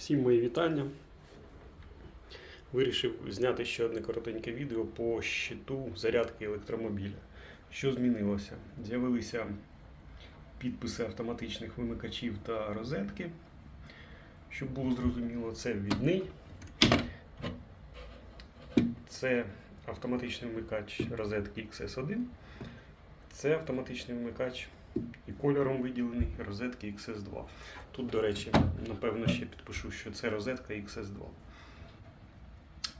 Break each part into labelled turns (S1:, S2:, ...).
S1: Всім мої вітання. Вирішив зняти ще одне коротеньке відео по щиту зарядки електромобіля. Що змінилося? З'явилися підписи автоматичних вимикачів та розетки. Щоб було зрозуміло, це ввідний. Це автоматичний вмикач розетки XS1. Це автоматичний вмикач і кольором виділений розетки XS2. Тут, до речі, напевно, ще підпишу, що це розетка XS2.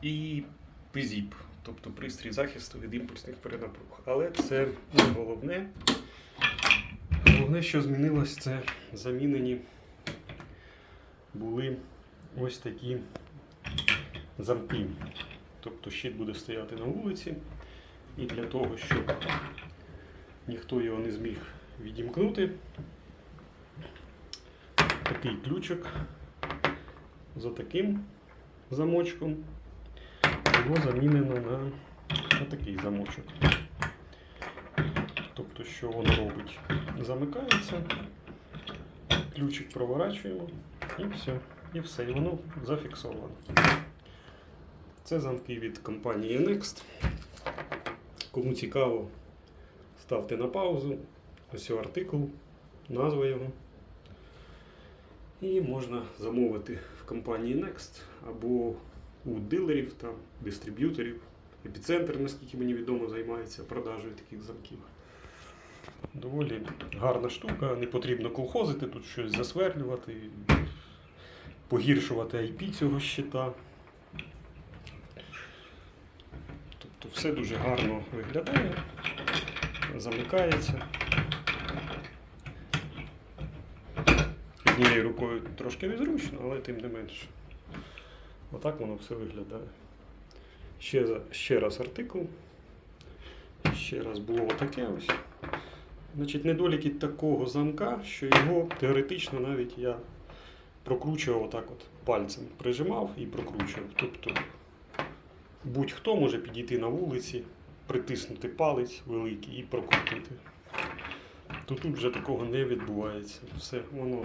S1: І PZIP, тобто пристрій захисту від імпульсних перенапруг. Але це не головне. Головне, що змінилось, це замінені були ось такі замки. Тобто щит буде стояти на вулиці. І для того, щоб ніхто його не зміг відімкнути, такий ключик за таким замочком. Його замінено на, на такий замочок. Тобто, що воно робить? Замикається, ключик проворачуємо і все. І все, і воно зафіксовано. Це замки від компанії Next. Кому цікаво, ставте на паузу. Ось артикул, назва його. І можна замовити в компанії Next або у дилерів, там, дистриб'юторів. Епіцентр, наскільки мені відомо, займається продажею таких замків. Доволі гарна штука, не потрібно колхозити, тут щось засверлювати, погіршувати IP цього щита. Тобто все дуже гарно виглядає, замикається. Однією рукою трошки незручно, але тим не менше. Отак воно все виглядає. Ще, ще раз артикул. Ще раз було отаке ось. Значить, недоліки такого замка, що його теоретично навіть я прокручував отак от пальцем. Прижимав і прокручував. Тобто будь-хто може підійти на вулиці, притиснути палець великий і прокрутити. То тут вже такого не відбувається. Все, воно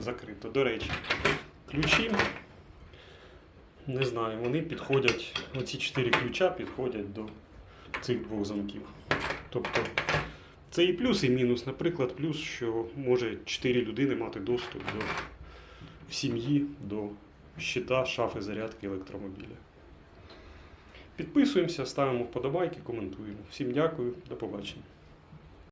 S1: закрито. До речі, ключі, не знаю, вони підходять, оці чотири ключа підходять до цих двох замків. Тобто це і плюс, і мінус. Наприклад, плюс, що може 4 людини мати доступ до в сім'ї до щита, шафи зарядки електромобіля. Підписуємося, ставимо вподобайки, коментуємо. Всім дякую, до побачення.